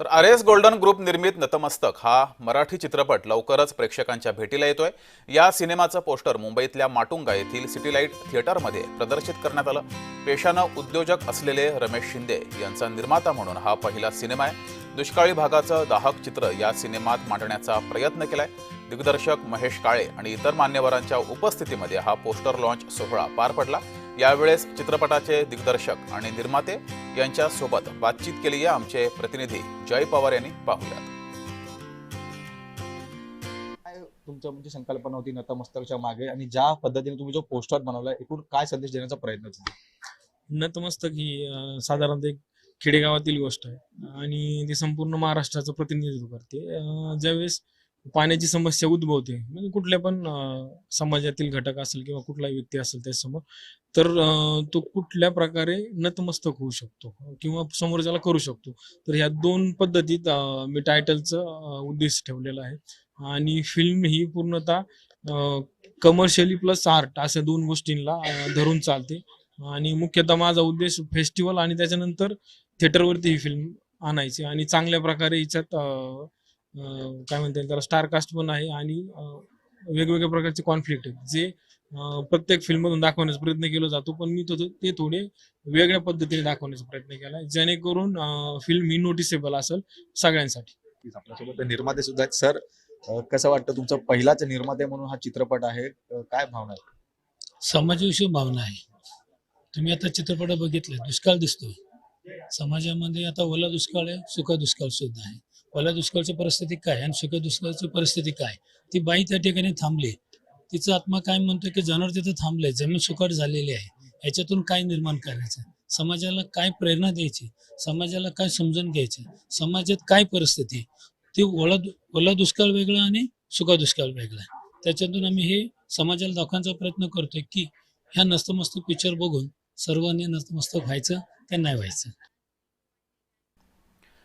तर R S golden group निर्मित नतमस्तक हा मराठी चित्रपट लवकरच प्रेक्षकांच्या भेटीला येतोय. या सिनेमाचं पोस्टर मुंबईतल्या माटुंगा येथील सिटीलाईट थिएटरमध्ये प्रदर्शित करण्यात आलं. पेशानं उद्योजक असलेले रमेश शिंदे यांचा निर्माता म्हणून हा पहिला सिनेमा आहे. दुष्काळी भागाचं दाहक चित्र या सिनेमात मांडण्याचा प्रयत्न केलाय. दिग्दर्शक महेश काळे आणि इतर मान्यवरांच्या उपस्थितीमध्ये हा पोस्टर लॉन्च सोहळा पार पडला. यावेळेस चित्रपटाचे दिग्दर्शक आणि निर्माते यांच्या सोबत बातचीत केली आहे आमचे प्रतिनिधी जय पवार यांनी. पाहुयात. काय तुमच्या म्हणजे संकल्पना होती नतमस्तकच्या मागे आणि ज्या पद्धतीने तुम्ही जो पोस्टर बनवला एकूण काय संदेश देण्याचा प्रयत्न केला नतमस्तक ही साधारणतः एक खेडेगावातील गोष्ट आहे. आणि ती संपूर्ण महाराष्ट्राचं प्रतिनिधित्व करते. ज्यावेळेस पाण्याची समस्या उद्भवते. म्हणजे कुठल्या पण समाजातील घटक असेल किंवा कुठलाही व्यक्ती असेल त्यासमोर तर तो कुठल्या प्रकारे नतमस्तक होऊ शकतो किंवा समोरच्याला करू शकतो. तर ह्या दोन पद्धतीत मी टायटलचं उद्देश ठेवलेला आहे. आणि फिल्म ही पूर्णतः कमर्शियली प्लस आर्ट अशा दोन गोष्टींना धरून चालते. आणि मुख्यतः माझा उद्देश फेस्टिवल आणि त्याच्यानंतर थिएटरवरती ही फिल्म आणायची. आणि चांगल्या प्रकारे हिच्यात काय म्हणता येईल त्याला? स्टार कास्ट पण आहे आणि वेगवेगळ्या प्रकारचे कॉन्फ्लिक्ट आहेत. जे प्रत्येक फिल्ममधून दाखवण्याचा प्रयत्न केला जातो पण मी तो ते थोडे वेगळ्या पद्धतीने दाखवण्याचा प्रयत्न केला जेणेकरून फिल्म ही नोटिसेबल असेल सगळ्यांसाठी. आपल्यासोबत ते निर्माते सुद्धा आहेत. सर कसं वाटतं तुमचा पहिलाच निर्माते म्हणून हा चित्रपट आहे? काय भावना आहे समाजाविषयी भावना आहे. तुम्ही आता चित्रपट बघितले दुष्काळ दिसतोय. समाजामध्ये आता ओला दुष्काळ आहे सुका दुष्काळ सुद्धा आहे. ओल्या दुष्काळची परिस्थिती काय आणि सुका दुष्काळची परिस्थिती काय? ती बाई त्या ठिकाणी थांबली. तिचा आत्मा काय म्हणतोय की जनावर तिथं थांबलंय. जमीन सुकट झालेली आहे. याच्यातून काय निर्माण करायचं? समाजाला काय प्रेरणा द्यायची? समाजाला काय समजून घ्यायचे? समाजात काय परिस्थिती? ती ओला ओला दुष्काळ वेगळा आणि सुका दुष्काळ वेगळा त्याच्यातून आम्ही हे समाजाला दाखवण्याचा प्रयत्न करतोय की ह्या नस्तमस्तक पिक्चर बघून सर्वांनी नस्तमस्तक व्हायचं का नाही व्हायचं?